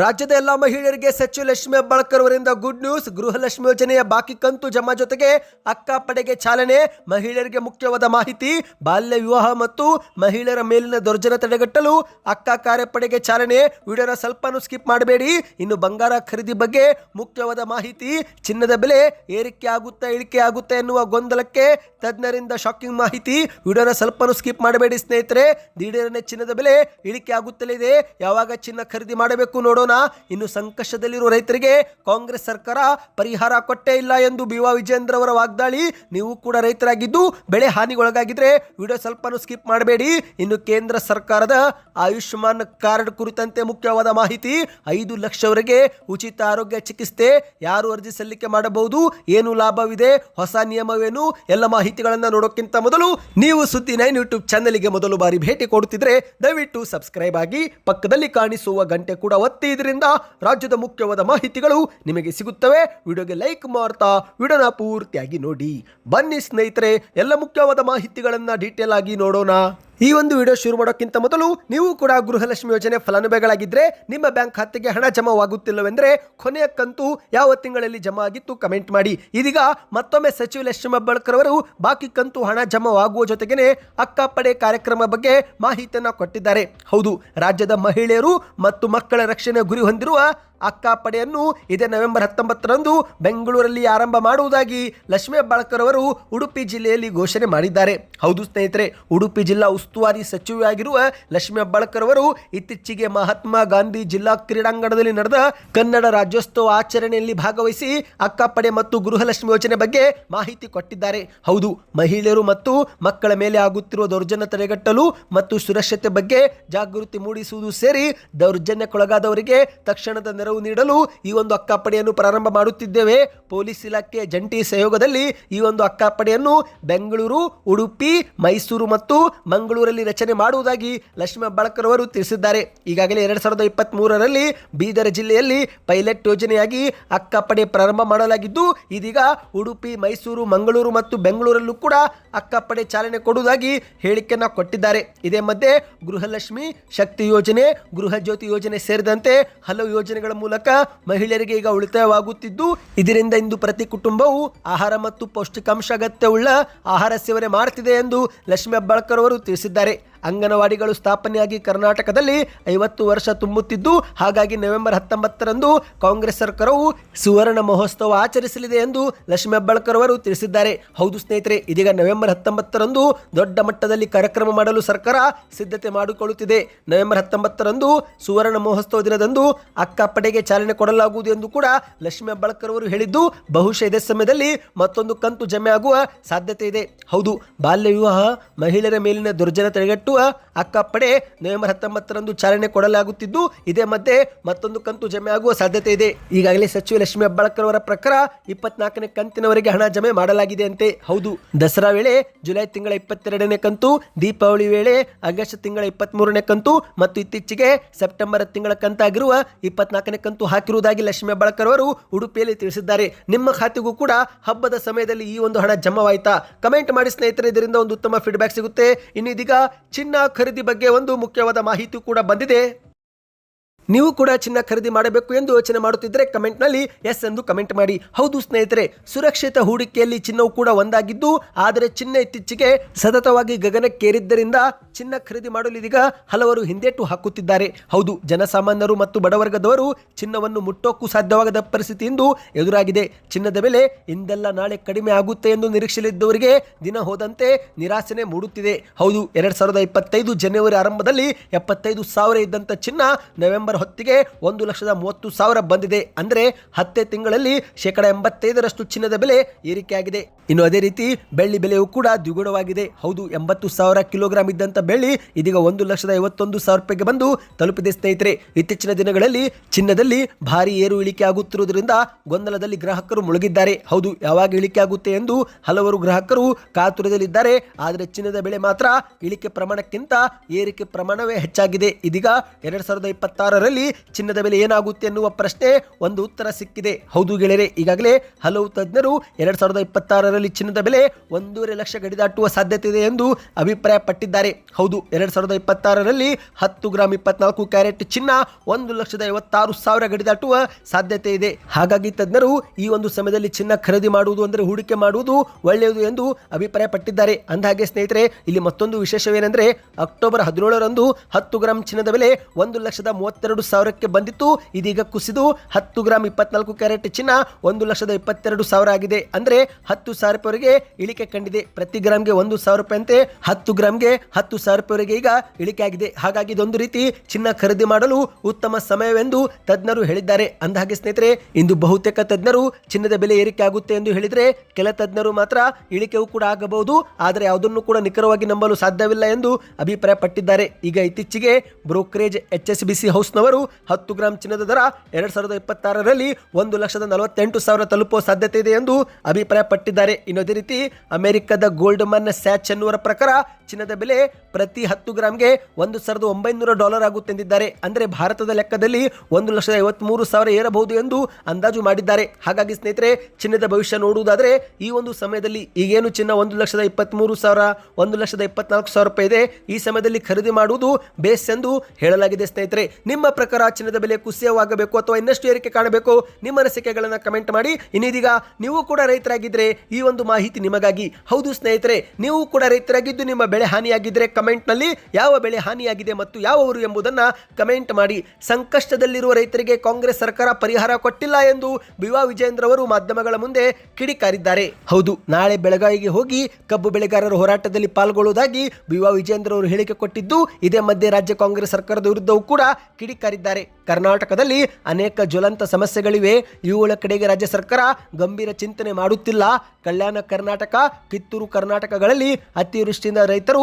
ರಾಜ್ಯದ ಎಲ್ಲ ಮಹಿಳೆಯರಿಗೆ ಸಚಿವ ಲಕ್ಷ್ಮಿ ಹೆಬ್ಬಾಳ್ಕರ್ ಅವರಿಂದ ಗುಡ್ ನ್ಯೂಸ್ ಗೃಹಲಕ್ಷ್ಮಿ ಯೋಜನೆಯ ಬಾಕಿ ಕಂತು ಜಮಾ ಜೊತೆಗೆ ಅಕ್ಕ ಪಡೆಗೆ ಚಾಲನೆ. ಮಹಿಳೆಯರಿಗೆ ಮುಖ್ಯವಾದ ಮಾಹಿತಿ, ಬಾಲ್ಯ ವಿವಾಹ ಮತ್ತು ಮಹಿಳೆಯರ ಮೇಲಿನ ದೌರ್ಜನ್ಯ ತಡೆಗಟ್ಟಲು ಅಕ್ಕ ಕಾರ್ಯಪಡೆಗೆ ಚಾಲನೆ. ವಿಡಿಯೋನ ಸ್ವಲ್ಪನೂ ಸ್ಕಿಪ್ ಮಾಡಬೇಡಿ. ಇನ್ನು ಬಂಗಾರ ಖರೀದಿ ಬಗ್ಗೆ ಮುಖ್ಯವಾದ ಮಾಹಿತಿ, ಚಿನ್ನದ ಬೆಲೆ ಏರಿಕೆ ಆಗುತ್ತಾ ಇಳಿಕೆ ಆಗುತ್ತೆ ಎನ್ನುವ ಗೊಂದಲಕ್ಕೆ ತಜ್ಞರಿಂದ ಶಾಕಿಂಗ್ ಮಾಹಿತಿ. ವಿಡಿಯೋನ ಸ್ವಲ್ಪನೂ ಸ್ಕಿಪ್ ಮಾಡಬೇಡಿ ಸ್ನೇಹಿತರೆ. ದಿಢೀರನೆ ಚಿನ್ನದ ಬೆಲೆ ಇಳಿಕೆ ಆಗುತ್ತಲೇ ಇದೆ. ಯಾವಾಗ ಚಿನ್ನ ಖರೀದಿ ಮಾಡಬೇಕು ನೋಡೋಣ ಇನ್ನು ಸಂಕಷ್ಟದಲ್ಲಿರುವ ರೈತರಿಗೆ ಕಾಂಗ್ರೆಸ್ ಸರ್ಕಾರ ಪರಿಹಾರ ಕೊಟ್ಟೇ ಇಲ್ಲ ಎಂದು ಬಿ ವಾ ವಿಜೇಂದ್ರ ಅವರ ವಾಗ್ದಾಳಿ. ನೀವು ಕೂಡ ರೈತರಾಗಿದ್ದು ಬೆಳೆ ಹಾನಿಗೊಳಗಾಗಿದ್ರೆ ವಿಡಿಯೋ ಸ್ವಲ್ಪನೂ ಸ್ಕಿಪ್ ಮಾಡಬೇಡಿ. ಇನ್ನು ಕೇಂದ್ರ ಸರ್ಕಾರದ ಆಯುಷ್ಮಾನ್ ಕಾರ್ಡ್ ಕುರಿತಂತೆ ಮುಖ್ಯವಾದ ಮಾಹಿತಿ, ಐದು ಲಕ್ಷವರೆಗೆ ಉಚಿತ ಆರೋಗ್ಯ ಚಿಕಿತ್ಸೆ ಯಾರು ಅರ್ಜಿ ಸಲ್ಲಿಕೆ ಮಾಡಬಹುದು, ಏನು ಲಾಭವಿದೆ, ಹೊಸ ನಿಯಮವೇನು, ಎಲ್ಲ ಮಾಹಿತಿಗಳನ್ನು ನೋಡೋಕ್ಕಿಂತ ಮೊದಲು ನೀವು ಸುದ್ದಿ ನೈನ್ ಯೂಟ್ಯೂಬ್ ಚಾನಲ್ಗೆ ಮೊದಲು ಬಾರಿ ಭೇಟಿ ಕೊಡುತ್ತಿದ್ರೆ ದಯವಿಟ್ಟು ಸಬ್ಸ್ಕ್ರೈಬ್ ಆಗಿ ಪಕ್ಕದಲ್ಲಿ ಕಾಣಿಸುವ ಗಂಟೆ ಕೂಡ ಒತ್ತಿ. ಇದರಿಂದ ರಾಜ್ಯದ ಮುಖ್ಯವಾದ ಮಾಹಿತಿಗಳು ನಿಮಗೆ ಸಿಗುತ್ತವೆ. ವಿಡಿಯೋಗೆ ಲೈಕ್ ಮಾಡ್ತಾ ವಿಡಿಯೋನ ಪೂರ್ತಿಯಾಗಿ ನೋಡಿ. ಬನ್ನಿ ಸ್ನೇಹಿತರೆ, ಎಲ್ಲ ಮುಖ್ಯವಾದ ಮಾಹಿತಿಗಳನ್ನು ಡೀಟೇಲ್ ಆಗಿ ನೋಡೋಣ. ಈ ಒಂದು ವಿಡಿಯೋ ಶುರು ಮಾಡೋಕ್ಕಿಂತ ಮೊದಲು ನೀವು ಕೂಡ ಗೃಹಲಕ್ಷ್ಮಿ ಯೋಜನೆ ಫಲಾನುಭವಿಗಳಾಗಿದ್ದರೆ ನಿಮ್ಮ ಬ್ಯಾಂಕ್ ಖಾತೆಗೆ ಹಣ ಜಮಾವಾಗುತ್ತಿಲ್ಲವೆಂದರೆ ಕೊನೆಯ ಕಂತು ಯಾವ ತಿಂಗಳಲ್ಲಿ ಜಮಾ ಆಗಿತ್ತು ಕಮೆಂಟ್ ಮಾಡಿ. ಇದೀಗ ಮತ್ತೊಮ್ಮೆ ಸಚಿವ ಲಕ್ಷ್ಮಿ ಹೆಬ್ಬಾಳ್ಕರ್ ಅವರು ಬಾಕಿ ಕಂತು ಹಣ ಜಮಾವಾಗುವ ಜೊತೆಗೇನೆ ಅಕ್ಕಪಡೆ ಕಾರ್ಯಕ್ರಮ ಬಗ್ಗೆ ಮಾಹಿತಿಯನ್ನು ಕೊಟ್ಟಿದ್ದಾರೆ. ಹೌದು, ರಾಜ್ಯದ ಮಹಿಳೆಯರು ಮತ್ತು ಮಕ್ಕಳ ರಕ್ಷಣೆ ಗುರಿ ಹೊಂದಿರುವ ಅಕ್ಕ ಪಡೆಯನ್ನು ಇದೇ ನವೆಂಬರ್ ಹತ್ತೊಂಬತ್ತರಂದು ಬೆಂಗಳೂರಲ್ಲಿ ಆರಂಭ ಮಾಡುವುದಾಗಿ ಲಕ್ಷ್ಮೀ ಹೆಬ್ಬಾಳ್ಕರ್ ಅವರು ಉಡುಪಿ ಜಿಲ್ಲೆಯಲ್ಲಿ ಘೋಷಣೆ ಮಾಡಿದ್ದಾರೆ. ಹೌದು ಸ್ನೇಹಿತರೆ, ಉಡುಪಿ ಜಿಲ್ಲಾ ಉಸ್ತುವಾರಿ ಸಚಿವೆಯಾಗಿರುವ ಲಕ್ಷ್ಮೀ ಹೆಬ್ಬಾಳ್ಕರ್ ಅವರು ಇತ್ತೀಚೆಗೆ ಮಹಾತ್ಮ ಗಾಂಧಿ ಜಿಲ್ಲಾ ಕ್ರೀಡಾಂಗಣದಲ್ಲಿ ನಡೆದ ಕನ್ನಡ ರಾಜ್ಯೋತ್ಸವ ಆಚರಣೆಯಲ್ಲಿ ಭಾಗವಹಿಸಿ ಅಕ್ಕಪಡೆ ಮತ್ತು ಗೃಹಲಕ್ಷ್ಮಿ ಯೋಜನೆ ಬಗ್ಗೆ ಮಾಹಿತಿ ಕೊಟ್ಟಿದ್ದಾರೆ. ಹೌದು, ಮಹಿಳೆಯರು ಮತ್ತು ಮಕ್ಕಳ ಮೇಲೆ ಆಗುತ್ತಿರುವ ದೌರ್ಜನ್ಯ ತಡೆಗಟ್ಟಲು ಮತ್ತು ಸುರಕ್ಷತೆ ಬಗ್ಗೆ ಜಾಗೃತಿ ಮೂಡಿಸುವುದು ಸೇರಿ ದೌರ್ಜನ್ಯಕ್ಕೊಳಗಾದವರಿಗೆ ತಕ್ಷಣದ ನೆರವು ನೀಡಲು ಈ ಒಂದು ಅಕ್ಕಪಡೆಯನ್ನು ಪ್ರಾರಂಭ ಮಾಡುತ್ತಿದ್ದೇವೆ. ಪೊಲೀಸ್ ಇಲಾಖೆ ಜಂಟಿ ಸಹಯೋಗದಲ್ಲಿ ಈ ಒಂದು ಅಕ್ಕಪಡೆಯನ್ನು ಬೆಂಗಳೂರು, ಉಡುಪಿ, ಮೈಸೂರು ಮತ್ತು ಮಂಗಳೂರಲ್ಲಿ ರಚನೆ ಮಾಡುವುದಾಗಿ ಲಕ್ಷ್ಮೀ ಹೆಬ್ಬಾಳ್ಕರ್ ಅವರು ತಿಳಿಸಿದ್ದಾರೆ. ಈಗಾಗಲೇ ಎರಡು ಸಾವಿರದ ಇಪ್ಪತ್ತ್ ಮೂರರಲ್ಲಿ ಬೀದರ್ ಜಿಲ್ಲೆಯಲ್ಲಿ ಪೈಲಟ್ ಯೋಜನೆಯಾಗಿ ಅಕ್ಕಪಡೆ ಪ್ರಾರಂಭ ಮಾಡಲಾಗಿದ್ದು, ಇದೀಗ ಉಡುಪಿ, ಮೈಸೂರು, ಮಂಗಳೂರು ಮತ್ತು ಬೆಂಗಳೂರಲ್ಲೂ ಕೂಡ ಅಕ್ಕಪಡೆ ಚಾಲನೆ ಕೊಡುವುದಾಗಿ ಹೇಳಿಕೆಯನ್ನು ಕೊಟ್ಟಿದ್ದಾರೆ. ಇದೇ ಮಧ್ಯೆ ಗೃಹಲಕ್ಷ್ಮಿ ಶಕ್ತಿ ಯೋಜನೆ ಗೃಹ ಜ್ಯೋತಿ ಯೋಜನೆ ಸೇರಿದಂತೆ ಹಲವು ಯೋಜನೆಗಳ ಮೂಲಕ ಮಹಿಳೆಯರಿಗೆ ಈಗ ಉಳಿತಾಯವಾಗುತ್ತಿದ್ದು, ಇದರಿಂದ ಇಂದು ಪ್ರತಿ ಕುಟುಂಬವು ಆಹಾರ ಮತ್ತು ಪೌಷ್ಟಿಕಾಂಶ ಅಗತ್ಯವುಳ್ಳ ಆಹಾರ ಸೇವನೆ ಮಾಡುತ್ತಿದೆ ಎಂದು ಲಕ್ಷ್ಮೀ ಹೆಬ್ಬಾಳ್ಕರ್ ಅವರು ತಿಳಿಸಿದ್ದಾರೆ. ಅಂಗನವಾಡಿಗಳು ಸ್ಥಾಪನೆಯಾಗಿ ಕರ್ನಾಟಕದಲ್ಲಿ ಐವತ್ತು ವರ್ಷ ತುಂಬುತ್ತಿದ್ದು, ಹಾಗಾಗಿ ನವೆಂಬರ್ ಹತ್ತೊಂಬತ್ತರಂದು ಕಾಂಗ್ರೆಸ್ ಸರ್ಕಾರವು ಸುವರ್ಣ ಮಹೋತ್ಸವ ಆಚರಿಸಲಿದೆ ಎಂದು ಲಕ್ಷ್ಮೀ ಹೆಬ್ಬಾಳ್ಕರ್ ಅವರು ತಿಳಿಸಿದ್ದಾರೆ. ಹೌದು ಸ್ನೇಹಿತರೆ, ಇದೀಗ ನವೆಂಬರ್ ಹತ್ತೊಂಬತ್ತರಂದು ದೊಡ್ಡ ಮಟ್ಟದಲ್ಲಿ ಕಾರ್ಯಕ್ರಮ ಮಾಡಲು ಸರ್ಕಾರ ಸಿದ್ಧತೆ ಮಾಡಿಕೊಳ್ಳುತ್ತಿದೆ. ನವೆಂಬರ್ ಹತ್ತೊಂಬತ್ತರಂದು ಸುವರ್ಣ ಮಹೋತ್ಸವ ದಿನದಂದು ಅಕ್ಕಪಡೆಗೆ ಚಾಲನೆ ಕೊಡಲಾಗುವುದು ಎಂದು ಕೂಡ ಲಕ್ಷ್ಮೀ ಹೆಬ್ಬಾಳ್ಕರ್ ಅವರು ಹೇಳಿದ್ದು, ಬಹುಶಃ ಇದೇ ಸಮಯದಲ್ಲಿ ಮತ್ತೊಂದು ಕಂತು ಜಮೆ ಆಗುವ ಸಾಧ್ಯತೆ ಇದೆ. ಹೌದು, ಬಾಲ್ಯ ವಿವಾಹ ಮಹಿಳೆಯರ ಮೇಲಿನ ದುರ್ಜನ ತಡೆಗಟ್ಟುವ ಅಕ್ಕ ಪಡೆ ನವೆಂಬರ್ ಹತ್ತೊಂಬತ್ತರಂದು ಚಾಲನೆ ಕೊಡಲಾಗುತ್ತಿದ್ದು, ಇದೇ ಮಧ್ಯೆ ಮತ್ತೊಂದು ಕಂತು ಜಮೆ ಆಗುವ ಸಾಧ್ಯತೆ ಇದೆ. ಈಗಾಗಲೇ ಸಚಿವ ಲಕ್ಷ್ಮಿ ಹೆಬ್ಬಾಳ್ಕರ್ ಅವರ ಪ್ರಕಾರ ಇಪ್ಪತ್ನಾಲ್ಕನೇ ಕಂತಿನವರೆಗೆ ಹಣ ಜಮೆ ಮಾಡಲಾಗಿದೆ ಅಂತೆ ಹೌದು, ದಸರಾ ವೇಳೆ ಜುಲೈ ತಿಂಗಳ ಇಪ್ಪತ್ತೆರಡನೇ ಕಂತು, ದೀಪಾವಳಿ ವೇಳೆ ಆಗಸ್ಟ್ ತಿಂಗಳ ಇಪ್ಪತ್ಮೂರನೇ ಕಂತು ಮತ್ತು ಇತ್ತೀಚೆಗೆ ಸೆಪ್ಟೆಂಬರ್ ತಿಂಗಳ ಕಂತಾಗಿರುವ ಇಪ್ಪತ್ನಾಲ್ಕನೇ ಕಂತು ಹಾಕಿರುವುದಾಗಿ ಲಕ್ಷ್ಮಿ ಹೆಬ್ಬಾಳ್ಕರ್ ಅವರು ಉಡುಪಿಯಲ್ಲಿ ತಿಳಿಸಿದ್ದಾರೆ. ನಿಮ್ಮ ಖಾತೆಗೂ ಕೂಡ ಹಬ್ಬದ ಸಮಯದಲ್ಲಿ ಈ ಒಂದು ಹಣ ಜಮಾವಾಯಿತಾ? ಕಮೆಂಟ್ ಮಾಡಿ ಸ್ನೇಹಿತರೆ, ಇದರಿಂದ ಒಂದು ಉತ್ತಮ ಫೀಡ್ಬ್ಯಾಕ್ ಸಿಗುತ್ತೆ. ಇನ್ನು ಇದೀಗ ಚಿನ್ನ ಖರೀದಿ ಬಗ್ಗೆ ಒಂದು ಮುಖ್ಯವಾದ ಮಾಹಿತಿ ಕೂಡ ಬಂದಿದೆ. ನೀವು ಕೂಡ ಚಿನ್ನ ಖರೀದಿ ಮಾಡಬೇಕು ಎಂದು ಯೋಚನೆ ಮಾಡುತ್ತಿದ್ದರೆ ಕಮೆಂಟ್ನಲ್ಲಿ ಎಸ್ ಎಂದು ಕಮೆಂಟ್ ಮಾಡಿ. ಹೌದು ಸ್ನೇಹಿತರೆ, ಸುರಕ್ಷಿತ ಹೂಡಿಕೆಯಲ್ಲಿ ಚಿನ್ನವು ಕೂಡ ಒಂದಾಗಿದ್ದು, ಆದರೆ ಚಿನ್ನ ಇತ್ತೀಚೆಗೆ ಸತತವಾಗಿ ಗಗನಕ್ಕೇರಿದ್ದರಿಂದ ಚಿನ್ನ ಖರೀದಿ ಮಾಡಲು ಇದೀಗ ಹಲವರು ಹಿಂದೇಟು ಹಾಕುತ್ತಿದ್ದಾರೆ. ಹೌದು, ಜನಸಾಮಾನ್ಯರು ಮತ್ತು ಬಡವರ್ಗದವರು ಚಿನ್ನವನ್ನು ಮುಟ್ಟೋಕ್ಕೂ ಸಾಧ್ಯವಾಗದ ಪರಿಸ್ಥಿತಿ ಎಂದು ಎದುರಾಗಿದೆ. ಚಿನ್ನದ ಬೆಲೆ ಇಂದೆಲ್ಲ ನಾಳೆ ಕಡಿಮೆ ಆಗುತ್ತೆ ಎಂದು ನಿರೀಕ್ಷೆಯಲ್ಲಿದ್ದವರಿಗೆ ದಿನ ಹೋದಂತೆ ನಿರಾಸೆನೆ ಮೂಡುತ್ತಿದೆ. ಹೌದು, ಎರಡ್ ಸಾವಿರದ ಇಪ್ಪತ್ತೈದು ಜನವರಿ ಆರಂಭದಲ್ಲಿ ಎಪ್ಪತ್ತೈದು ಸಾವಿರ ಇದ್ದಂಥ ಚಿನ್ನ ನವೆಂಬರ್ ಹೊತ್ತಿಗೆ ಒಂದು ಲಕ್ಷದ ಮೂವತ್ತು ಸಾವಿರ ಬಂದಿದೆ. ಅಂದರೆ ಹತ್ತೇ ತಿಂಗಳಲ್ಲಿ ಶೇಕಡ ಎಂಬತ್ತೈದರಷ್ಟು ಚಿನ್ನದ ಬೆಲೆ ಏರಿಕೆಯಾಗಿದೆ. ಇನ್ನು ಅದೇ ರೀತಿ ಬೆಳ್ಳಿ ಬೆಲೆಯೂ ಕೂಡ ದ್ವಿಗುಣವಾಗಿದೆ. ಹೌದು, ಎಂಬತ್ತು ಸಾವಿರ ಕಿಲೋಗ್ರಾಂ ಇದ್ದಂಥ ಬೆಳ್ಳಿ ಇದೀಗ ಒಂದು ಲಕ್ಷದ ಐವತ್ತೊಂದು ಸಾವಿರ ರೂಪಾಯಿಗೆ ಬಂದು ತಲುಪಿದೆ ಸ್ನೇಹಿತರೆ. ಇತ್ತೀಚಿನ ದಿನಗಳಲ್ಲಿ ಚಿನ್ನದಲ್ಲಿ ಭಾರಿ ಏರು ಇಳಿಕೆ ಆಗುತ್ತಿರುವುದರಿಂದ ಗೊಂದಲದಲ್ಲಿ ಗ್ರಾಹಕರು ಮುಳುಗಿದ್ದಾರೆ. ಹೌದು, ಯಾವಾಗ ಇಳಿಕೆ ಆಗುತ್ತೆ ಎಂದು ಹಲವರು ಗ್ರಾಹಕರು ಕಾತುರದಲ್ಲಿದ್ದಾರೆ. ಆದರೆ ಚಿನ್ನದ ಬೆಲೆ ಮಾತ್ರ ಇಳಿಕೆ ಪ್ರಮಾಣಕ್ಕಿಂತ ಏರಿಕೆ ಪ್ರಮಾಣವೇ ಹೆಚ್ಚಾಗಿದೆ. ಇದೀಗ ಎರಡು ಸಾವಿರದ ಇಪ್ಪತ್ತಾರರಲ್ಲಿ ಚಿನ್ನದ ಬೆಲೆ ಏನಾಗುತ್ತೆ ಎನ್ನುವ ಪ್ರಶ್ನೆ ಒಂದು ಉತ್ತರ ಸಿಕ್ಕಿದೆ. ಹೌದು ಗೆಳೆಯರೆ, ಈಗಾಗಲೇ ಹಲವು ತಜ್ಞರು ಎರಡ್ ಸಾವಿರದ ಇಪ್ಪತ್ತಾರರಲ್ಲಿ ಇಪ್ಪತ್ತಾರರಲ್ಲಿ ಚಿನ್ನದ ಬೆಲೆ ಒಂದೂವರೆ ಲಕ್ಷ ಗಡಿ ದಾಟುವ ಸಾಧ್ಯತೆ ಇದೆ ಎಂದು ಅಭಿಪ್ರಾಯಪಟ್ಟಿದ್ದಾರೆ. ಹೌದು, ಎರಡು ಸಾವಿರದ ಇಪ್ಪತ್ತಾರರಲ್ಲಿ ಹತ್ತು ಗ್ರಾಮ್ ಇಪ್ಪತ್ನಾಲ್ಕು ಕ್ಯಾರೆಟ್ ಚಿನ್ನ ಒಂದು ಲಕ್ಷದ ಐವತ್ತಾರು ಸಾವಿರ ಗಡಿ ದಾಟುವ ಸಾಧ್ಯತೆ ಇದೆ ಹಾಗಾಗಿ ತಜ್ಞರು ಈ ಒಂದು ಸಮಯದಲ್ಲಿ ಚಿನ್ನ ಖರೀದಿ ಮಾಡುವುದು ಅಂದರೆ ಹೂಡಿಕೆ ಮಾಡುವುದು ಒಳ್ಳೆಯದು ಎಂದು ಅಭಿಪ್ರಾಯಪಟ್ಟಿದ್ದಾರೆ. ಅಂದಹಾಗೆ ಸ್ನೇಹಿತರೆ, ಇಲ್ಲಿ ಮತ್ತೊಂದು ವಿಶೇಷವೇನೆಂದರೆ ಅಕ್ಟೋಬರ್ ಹದಿನೇಳರಂದು ಹತ್ತು ಗ್ರಾಮ್ ಚಿನ್ನದ ಬೆಲೆ ಒಂದು ಲಕ್ಷದ ಮೂವತ್ತೆರಡು ಸಾವಿರಕ್ಕೆ ಬಂದಿತ್ತು. ಇದೀಗ ಕುಸಿದು ಹತ್ತು ಗ್ರಾಮ್ ಇಪ್ಪತ್ನಾಲ್ಕು ಕ್ಯಾರೆಟ್ ಚಿನ್ನ ಒಂದು ಲಕ್ಷದ ಇಪ್ಪತ್ತೆರಡು ಸಾವಿರ ಆಗಿದೆ. ಅಂದ್ರೆ ಹತ್ತು ಸಾವಿರ ರೂಪಾಯಿವರೆಗೆ ಇಳಿಕೆ ಕಂಡಿದೆ. ಪ್ರತಿ ಗ್ರಾಮ್ಗೆ ಒಂದು ಸಾವಿರ ರೂಪಾಯಿಯಂತೆ ಹತ್ತು ಗ್ರಾಮ್ಗೆ ಹತ್ತು ಸಾವಿರ ರೂಪಾಯಿವರೆಗೆ ಈಗ ಇಳಿಕೆ ಆಗಿದೆ. ಹಾಗಾಗಿ ಇದೊಂದು ರೀತಿ ಚಿನ್ನ ಖರೀದಿ ಮಾಡಲು ಉತ್ತಮ ಸಮಯವೆಂದು ತಜ್ಞರು ಹೇಳಿದ್ದಾರೆ. ಅಂದಹಾಗೆ ಸ್ನೇಹಿತರೆ, ಇಂದು ಬಹುತೇಕ ತಜ್ಞರು ಚಿನ್ನದ ಬೆಲೆ ಏರಿಕೆ ಆಗುತ್ತೆ ಎಂದು ಹೇಳಿದರೆ ಕೆಲ ತಜ್ಞರು ಮಾತ್ರ ಇಳಿಕೆಯೂ ಕೂಡ ಆಗಬಹುದು. ಆದರೆ ಯಾವುದನ್ನು ಕೂಡ ನಿಖರವಾಗಿ ನಂಬಲು ಸಾಧ್ಯವಿಲ್ಲ ಎಂದು ಅಭಿಪ್ರಾಯಪಟ್ಟಿದ್ದಾರೆ. ಈಗ ಇತ್ತೀಚೆಗೆ brokerage H S B C ಹೌಸ್ನವರು ಹತ್ತು ಗ್ರಾಂ ಚಿನ್ನದ ದರ ಎರಡ್ ಸಾವಿರದ ಇಪ್ಪತ್ತಾರರಲ್ಲಿ ಒಂದು ಲಕ್ಷದ ನಲವತ್ತೆಂಟು ಸಾವಿರ ತಲುಪುವ ಸಾಧ್ಯತೆ ಇದೆ ಎಂದು ಅಭಿಪ್ರಾಯಪಟ್ಟಿದ್ದಾರೆ. ಇನ್ನೊಂದೇ ರೀತಿ ಅಮೆರಿಕದ ಗೋಲ್ಡ್ ಮನ್ ಸ್ಯಾಚ್ ಅನ್ನುವರ ಪ್ರಕಾರ ಚಿನ್ನದ ಬೆಲೆ ಪ್ರತಿ ಹತ್ತು ಗ್ರಾಮ್ಗೆ ಒಂದು ಸಾವಿರದ ಒಂಬೈನೂರ ಡಾಲರ್ ಆಗುತ್ತೆಂದಿದ್ದಾರೆ. ಅಂದರೆ ಭಾರತದ ಲೆಕ್ಕದಲ್ಲಿ ಒಂದು ಲಕ್ಷದ ಐವತ್ಮೂರು ಸಾವಿರ ಏರಬಹುದು ಎಂದು ಅಂದಾಜು ಮಾಡಿದ್ದಾರೆ. ಹಾಗಾಗಿ ಸ್ನೇಹಿತರೆ, ಚಿನ್ನದ ಭವಿಷ್ಯ ನೋಡುವುದಾದರೆ ಈ ಒಂದು ಸಮಯದಲ್ಲಿ ಈಗೇನು ಚಿನ್ನ ಒಂದು ಲಕ್ಷದ ಇಪ್ಪತ್ತ್ಮೂರು ಸಾವಿರ, ಒಂದು ಲಕ್ಷದ ಇಪ್ಪತ್ನಾಲ್ಕು ಸಾವಿರ ರೂಪಾಯಿ ಇದೆ. ಈ ಸಮಯದಲ್ಲಿ ಖರೀದಿ ಮಾಡುವುದು ಬೇಸ್ ಎಂದು ಹೇಳಲಾಗಿದೆ ಸ್ನೇಹಿತರೆ. ನಿಮ್ಮ ಪ್ರಕಾರ ಚಿನ್ನದ ಬೆಲೆ ಕುಸಿಯವಾಗಬೇಕು ಅಥವಾ ಇನ್ನಷ್ಟು ಏರಿಕೆ ಕಾಣಬೇಕು? ನಿಮ್ಮ ಅನಿಸಿಕೆಗಳನ್ನು ಕಮೆಂಟ್ ಮಾಡಿ. ಇನ್ನಿದೀಗ ನೀವು ಕೂಡ ರೈತರಾಗಿದ್ದರೆ ಈ ಒಂದು ಮಾಹಿತಿ ನಿಮಗಾಗಿ. ಹೌದು ಸ್ನೇಹಿತರೆ, ನೀವು ಕೂಡ ರೈತರಾಗಿದ್ದು ನಿಮ್ಮ ಬೆಳೆ ಹಾನಿಯಾಗಿದ್ದರೆ ಕಮೆಂಟ್ನಲ್ಲಿ ಯಾವ ಬೆಳೆ ಹಾನಿಯಾಗಿದೆ ಮತ್ತು ಯಾವ ಊರು ಎಂಬುದನ್ನು ಕಮೆಂಟ್ ಮಾಡಿ. ಸಂಕಷ್ಟದಲ್ಲಿರುವ ರೈತರಿಗೆ ಕಾಂಗ್ರೆಸ್ ಸರ್ಕಾರ ಪರಿಹಾರ ಕೊಟ್ಟಿಲ್ಲ ಎಂದು ಬಿವಾ ವಿಜೇಂದ್ರ ಅವರು ಮಾಧ್ಯಮಗಳ ಮುಂದೆ ಕಿಡಿಕಾರಿದ್ದಾರೆ. ಹೌದು, ನಾಳೆ ಬೆಳಗಾವಿಗೆ ಹೋಗಿ ಕಬ್ಬು ಬೆಳೆಗಾರರ ಹೋರಾಟದಲ್ಲಿ ಪಾಲ್ಗೊಳ್ಳುವುದಾಗಿ ಬಿವಾ ವಿಜೇಂದ್ರ ಅವರು ಹೇಳಿಕೆ ಕೊಟ್ಟಿದ್ದು, ಇದೇ ಮಧ್ಯೆ ರಾಜ್ಯ ಕಾಂಗ್ರೆಸ್ ಸರ್ಕಾರದ ವಿರುದ್ಧವೂ ಕೂಡ ಕಿಡಿಕಾರಿದ್ದಾರೆ. ಕರ್ನಾಟಕದಲ್ಲಿ ಅನೇಕ ಜ್ವಲಂತ ಸಮಸ್ಯೆಗಳಿವೆ. ಇವುಗಳ ಕಡೆಗೆ ರಾಜ್ಯ ಸರ್ಕಾರ ಗಂಭೀರ ಚಿಂತನೆ ಮಾಡುತ್ತಿಲ್ಲ. ಕಲ್ಯಾಣ ಕರ್ನಾಟಕ, ಕಿತ್ತೂರು ಕರ್ನಾಟಕಗಳಲ್ಲಿ ಅತಿವೃಷ್ಟಿಯಿಂದ ರೈತರು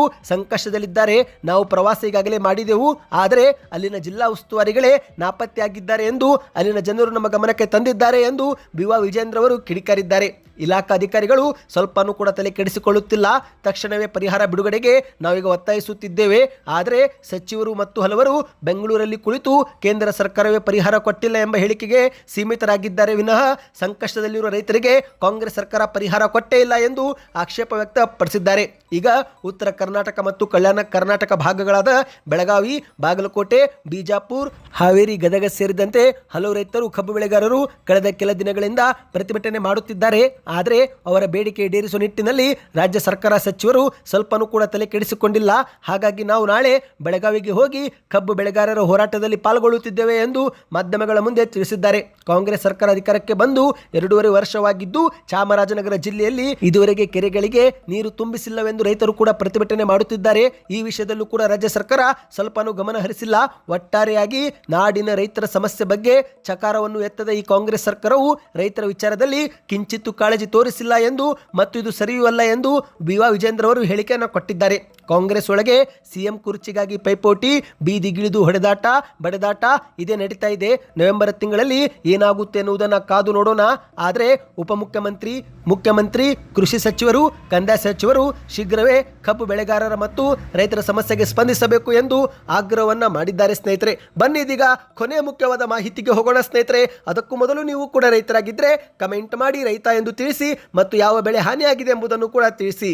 ಸಂಕಷ್ಟದಲ್ಲಿದ್ದಾರೆ ನಾವು ಪ್ರವಾಸ ಈಗಾಗಲೇ ಮಾಡಿದೆವು. ಆದರೆ ಅಲ್ಲಿನ ಜಿಲ್ಲಾ ಉಸ್ತುವಾರಿಗಳೇ ನಾಪತ್ತೆಯಾಗಿದ್ದಾರೆ ಎಂದು ಅಲ್ಲಿನ ಜನರು ನಮ್ಮ ಗಮನಕ್ಕೆ ತಂದಿದ್ದಾರೆ ಎಂದು ಬಿವಾ ವಿಜೇಂದ್ರ ಅವರು ಕಿಡಿಕಾರಿದ್ದಾರೆ. ಇಲಾಖಾ ಅಧಿಕಾರಿಗಳು ಸ್ವಲ್ಪನೂ ಕೂಡ ತಲೆ ಕೆಡಿಸಿಕೊಳ್ಳುತ್ತಿಲ್ಲ. ತಕ್ಷಣವೇ ಪರಿಹಾರ ಬಿಡುಗಡೆಗೆ ನಾವೀಗ ಒತ್ತಾಯಿಸುತ್ತಿದ್ದೇವೆ. ಆದರೆ ಸಚಿವರು ಮತ್ತು ಹಲವರು ಬೆಂಗಳೂರಲ್ಲಿ ಕುಳಿತು ಕೇಂದ್ರ ಸರ್ಕಾರವೇ ಪರಿಹಾರ ಕೊಟ್ಟಿಲ್ಲ ಎಂಬ ಹೇಳಿಕೆಗೆ ಸೀಮಿತರಾಗಿದ್ದಾರೆ. ವಿನಃ ಸಂಕಷ್ಟದಲ್ಲಿರುವ ರೈತರಿಗೆ ಕಾಂಗ್ರೆಸ್ ಸರ್ಕಾರ ಪರಿಹಾರ ಕೊಟ್ಟೇ ಇಲ್ಲ ಎಂದು ಆಕ್ಷೇಪ ವ್ಯಕ್ತಪಡಿಸಿದ್ದಾರೆ. ಈಗ ಉತ್ತರ ಕರ್ನಾಟಕ ಮತ್ತು ಕಲ್ಯಾಣ ಕರ್ನಾಟಕ ಭಾಗಗಳಾದ ಬೆಳಗಾವಿ, ಬಾಗಲಕೋಟೆ, ಬಿಜಾಪುರ, ಹಾವೇರಿ, ಗದಗ ಸೇರಿದಂತೆ ಹಲವು ರೈತರು ಕಬ್ಬು ಬೆಳೆಗಾರರು ಕಳೆದ ಕೆಲ ದಿನಗಳಿಂದ ಪ್ರತಿಭಟನೆ ಮಾಡುತ್ತಿದ್ದಾರೆ. ಆದರೆ ಅವರ ಬೇಡಿಕೆ ಈಡೇರಿಸುವ ನಿಟ್ಟಿನಲ್ಲಿ ರಾಜ್ಯ ಸರ್ಕಾರ ಸಚಿವರು ಸ್ವಲ್ಪನೂ ಕೂಡ ತಲೆ ಕೆಡಿಸಿಕೊಂಡಿಲ್ಲ. ಹಾಗಾಗಿ ನಾವು ನಾಳೆ ಬೆಳಗಾವಿಗೆ ಹೋಗಿ ಕಬ್ಬು ಬೆಳೆಗಾರರ ಹೋರಾಟದಲ್ಲಿ ಪಾಲ್ಗೊಳ್ಳುತ್ತಿದ್ದೇವೆ ಎಂದು ಮಾಧ್ಯಮಗಳ ಮುಂದೆ ತಿಳಿಸಿದ್ದಾರೆ. ಕಾಂಗ್ರೆಸ್ ಸರ್ಕಾರ ಅಧಿಕಾರಕ್ಕೆ ಬಂದು ಎರಡೂವರೆ ವರ್ಷವಾಗಿದ್ದು ಚಾಮರಾಜನಗರ ಜಿಲ್ಲೆಯಲ್ಲಿ ಇದುವರೆಗೆ ಕೆರೆಗಳಿಗೆ ನೀರು ತುಂಬಿಸಿಲ್ಲವೆಂದು ರೈತರು ಕೂಡ ಪ್ರತಿಭಟನೆ ಮಾಡುತ್ತಿದ್ದಾರೆ. ಈ ವಿಷಯದಲ್ಲೂ ಕೂಡ ರಾಜ್ಯ ಸರ್ಕಾರ ಸ್ವಲ್ಪನೂ ಗಮನ ಹರಿಸಿಲ್ಲ. ಒಟ್ಟಾರೆಯಾಗಿ ನಾಡಿನ ರೈತರ ಸಮಸ್ಯೆ ಬಗ್ಗೆ ಚಕಾರವನ್ನು ಎತ್ತದ ಈ ಕಾಂಗ್ರೆಸ್ ಸರ್ಕಾರವು ರೈತರ ವಿಚಾರದಲ್ಲಿ ಕಿಂಚಿತ್ತು ಕಾಳಜಿ ತೋರಿಸಿಲ್ಲ ಎಂದು ಮತ್ತು ಇದು ಸರಿಯೂ ಅಲ್ಲ ಎಂದು ಬಿವಾ ವಿಜೇಂದ್ರ ಅವರು ಹೇಳಿಕೆಯನ್ನು ಕೊಟ್ಟಿದ್ದಾರೆ. ಕಾಂಗ್ರೆಸ್ ಒಳಗೆ ಸಿಎಂ ಕುರ್ಚಿಗಾಗಿ ಪೈಪೋಟಿ ಬೀದಿಗಿಳಿದು ಹೊಡೆದಾಟ, ಬಡೆದಾಟ ಇದೇ ನಡೀತಾ ಇದೆ. ನವೆಂಬರ್ ತಿಂಗಳಲ್ಲಿ ಏನಾಗುತ್ತೆ ಎನ್ನುವುದನ್ನು ಕಾದು ನೋಡೋಣ. ಆದರೆ ಉಪಮುಖ್ಯಮಂತ್ರಿ, ಮುಖ್ಯಮಂತ್ರಿ, ಕೃಷಿ ಸಚಿವರು, ಕಂದಾಯ ಸಚಿವರು ಶೀಘ್ರವೇ ಕಬ್ಬು ಬೆಳೆಗಾರರ ಮತ್ತು ರೈತರ ಸಮಸ್ಯೆಗೆ ಸ್ಪಂದಿಸಬೇಕು ಎಂದು ಆಗ್ರಹವನ್ನು ಮಾಡಿದ್ದಾರೆ ಸ್ನೇಹಿತರೆ. ಬನ್ನಿ ಇದೀಗ ಕೊನೆ ಮುಖ್ಯವಾದ ಮಾಹಿತಿಗೆ ಹೋಗೋಣ ಸ್ನೇಹಿತರೆ. ಅದಕ್ಕೂ ಮೊದಲು ನೀವು ಕೂಡ ರೈತರಾಗಿದ್ದರೆ ಕಮೆಂಟ್ ಮಾಡಿ ರೈತ ಎಂದು ತಿಳಿಸಿ ಮತ್ತು ಯಾವ ಬೆಳೆ ಹಾನಿಯಾಗಿದೆ ಎಂಬುದನ್ನು ಕೂಡ ತಿಳಿಸಿ.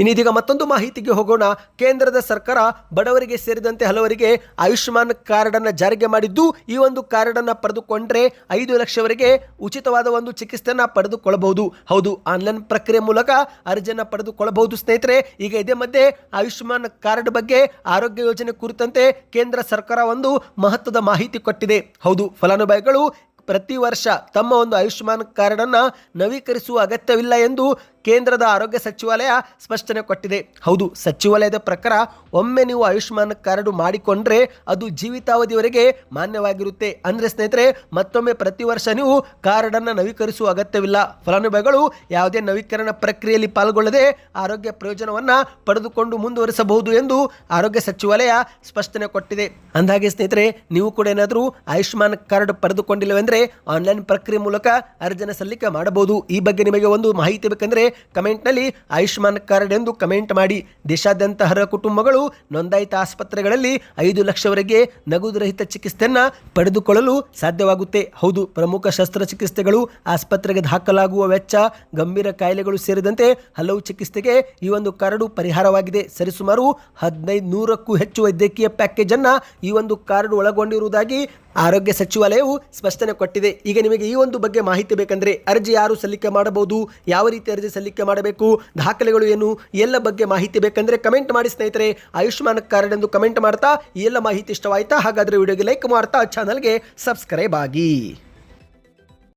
ಇನ್ನಿದೀಗ ಮತ್ತೊಂದು ಮಾಹಿತಿಗೆ ಹೋಗೋಣ. ಕೇಂದ್ರದ ಸರ್ಕಾರ ಬಡವರಿಗೆ ಸೇರಿದಂತೆ ಹಲವರಿಗೆ ಆಯುಷ್ಮಾನ್ ಕಾರ್ಡ್ ಅನ್ನು ಜಾರಿಗೆ ಮಾಡಿದ್ದು, ಈ ಒಂದು ಕಾರ್ಡ್ ಅನ್ನ ಪಡೆದುಕೊಂಡ್ರೆ ಐದು ಲಕ್ಷವರೆಗೆ ಉಚಿತವಾದ ಒಂದು ಚಿಕಿತ್ಸೆಯನ್ನು ಪಡೆದುಕೊಳ್ಳಬಹುದು. ಹೌದು, ಆನ್ಲೈನ್ ಪ್ರಕ್ರಿಯೆ ಮೂಲಕ ಅರ್ಜಿಯನ್ನು ಪಡೆದುಕೊಳ್ಳಬಹುದು ಸ್ನೇಹಿತರೆ. ಈಗ ಇದೇ ಮಧ್ಯೆ ಆಯುಷ್ಮಾನ್ ಕಾರ್ಡ್ ಬಗ್ಗೆ ಆರೋಗ್ಯ ಯೋಜನೆ ಕುರಿತಂತೆ ಕೇಂದ್ರ ಸರ್ಕಾರ ಒಂದು ಮಹತ್ವದ ಮಾಹಿತಿ ಕೊಟ್ಟಿದೆ. ಹೌದು, ಫಲಾನುಭವಿಗಳು ಪ್ರತಿ ವರ್ಷ ತಮ್ಮ ಒಂದು ಆಯುಷ್ಮಾನ್ ಕಾರ್ಡನ್ನು ನವೀಕರಿಸುವ ಅಗತ್ಯವಿಲ್ಲ ಎಂದು ಕೇಂದ್ರದ ಆರೋಗ್ಯ ಸಚಿವಾಲಯ ಸ್ಪಷ್ಟನೆ ಕೊಟ್ಟಿದೆ. ಹೌದು, ಸಚಿವಾಲಯದ ಪ್ರಕಾರ ಒಮ್ಮೆ ನೀವು ಆಯುಷ್ಮಾನ್ ಕಾರ್ಡ್ ಮಾಡಿಕೊಂಡ್ರೆ ಅದು ಜೀವಿತಾವಧಿವರೆಗೆ ಮಾನ್ಯವಾಗಿರುತ್ತೆ. ಅಂದರೆ ಸ್ನೇಹಿತರೆ, ಮತ್ತೊಮ್ಮೆ ಪ್ರತಿ ವರ್ಷ ನೀವು ಕಾರ್ಡನ್ನು ನವೀಕರಿಸುವ ಅಗತ್ಯವಿಲ್ಲ. ಫಲಾನುಭವಿಗಳು ಯಾವುದೇ ನವೀಕರಣ ಪ್ರಕ್ರಿಯೆಯಲ್ಲಿ ಪಾಲ್ಗೊಳ್ಳದೆ ಆರೋಗ್ಯ ಪ್ರಯೋಜನವನ್ನು ಪಡೆದುಕೊಂಡು ಮುಂದುವರಿಸಬಹುದು ಎಂದು ಆರೋಗ್ಯ ಸಚಿವಾಲಯ ಸ್ಪಷ್ಟನೆ ಕೊಟ್ಟಿದೆ. ಅಂದಾಗೆ ಸ್ನೇಹಿತರೆ, ನೀವು ಕೂಡ ಏನಾದರೂ ಆಯುಷ್ಮಾನ್ ಕಾರ್ಡ್ ಪಡೆದುಕೊಂಡಿಲ್ಲವೆಂದರೆ ಆನ್ಲೈನ್ ಪ್ರಕ್ರಿಯೆ ಮೂಲಕ ಅರ್ಜಿನ ಸಲ್ಲಿಕೆ ಮಾಡಬಹುದು. ಈ ಬಗ್ಗೆ ನಿಮಗೆ ಒಂದು ಮಾಹಿತಿ ಬೇಕೆಂದರೆ ಕಮೆಂಟ್ನಲ್ಲಿ ಆಯುಷ್ಮಾನ್ ಕಾರ್ಡ್ ಎಂದು ಕಮೆಂಟ್ ಮಾಡಿ. ದೇಶಾದ್ಯಂತ ಅರ್ಹ ಕುಟುಂಬಗಳು ನೋಂದಾಯಿತ ಆಸ್ಪತ್ರೆಗಳಲ್ಲಿ ಐದು ಲಕ್ಷವರೆಗೆ ನಗದು ರಹಿತ ಚಿಕಿತ್ಸೆಯನ್ನು ಪಡೆದುಕೊಳ್ಳಲು ಸಾಧ್ಯವಾಗುತ್ತೆ. ಹೌದು, ಪ್ರಮುಖ ಶಸ್ತ್ರಚಿಕಿತ್ಸೆಗಳು ಆಸ್ಪತ್ರೆಗೆ ದಾಖಲಾಗುವ ವೆಚ್ಚ, ಗಂಭೀರ ಕಾಯಿಲೆಗಳು ಸೇರಿದಂತೆ ಹಲವು ಚಿಕಿತ್ಸೆಗೆ ಈ ಒಂದು ಕಾರ್ಡು ಪರಿಹಾರವಾಗಿದೆ. ಸರಿಸುಮಾರು ಹದಿನೈದು ನೂರಕ್ಕೂ ಹೆಚ್ಚು ವೈದ್ಯಕೀಯ ಪ್ಯಾಕೇಜನ್ನು ಈ ಒಂದು ಕಾರ್ಡ್ ಒಳಗೊಂಡಿರುವುದಾಗಿ ಆರೋಗ್ಯ ಸಚಿವಾಲಯವು ಸ್ಪಷ್ಟನೆ ಕೊಟ್ಟಿದೆ. ಈಗ ನಿಮಗೆ ಈ ಒಂದು ಬಗ್ಗೆ ಮಾಹಿತಿ ಬೇಕಂದ್ರೆ ಅರ್ಜಿ ಯಾರು ಸಲ್ಲಿಕೆ ಮಾಡಬಹುದು, ಯಾವ ರೀತಿ ಅರ್ಜಿ ಸಲ್ಲಿಕೆ ಮಾಡಬೇಕು, ದಾಖಲೆಗಳು ಏನು, ಎಲ್ಲ ಬಗ್ಗೆ ಮಾಹಿತಿ ಬೇಕಂದ್ರೆ ಕಮೆಂಟ್ ಮಾಡಿ ಸ್ನೇಹಿತರೆ. ಆಯುಷ್ಮಾನ್ ಕಾರ್ಡ್ ಎಂದು ಕಮೆಂಟ್ ಮಾಡ್ತಾ ಎಲ್ಲ ಮಾಹಿತಿ ಇಷ್ಟವಾಯ್ತಾ? ಹಾಗಾದ್ರೆ ವಿಡಿಯೋಗೆ ಲೈಕ್ ಮಾಡ್ತಾ, ಚಾನಲ್ಗೆ ಸಬ್ಸ್ಕ್ರೈಬ್ ಆಗಿ.